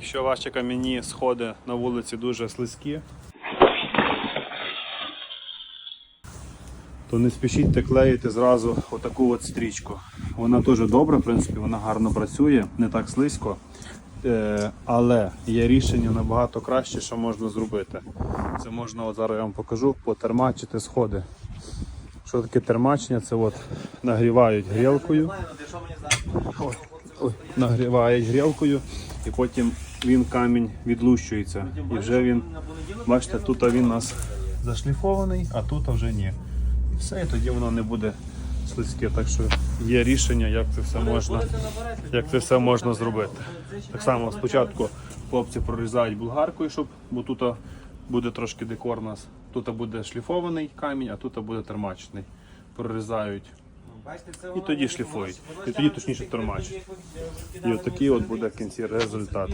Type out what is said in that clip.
Якщо ваші кам'яні сходи на вулиці дуже слизькі, то не спішіть клеїти зразу отаку от стрічку. Вона теж добра, в принципі, вона гарно працює, не так слизько. Е, але є рішення набагато краще, що можна зробити. Це можна, от зараз я вам покажу, потермачити сходи. Що таке термачення? Це от нагрівають грілкою. Ой, ой, нагрівають грілкою і потім він камінь відлущується. І вже він, бачите, тут він у нас зашліфований, а тут вже ні. І все, і тоді воно не буде слизьке. Так що є рішення, як це все можна, як це все можна зробити. Так само спочатку хлопці прорізають булгаркою, щоб, бо тут буде трошки декор у нас. Тут буде шліфований камінь, а тут буде термачний. Прорізають і тоді шліфують. І тоді точніше тормач. І от такий от буде в кінці результат.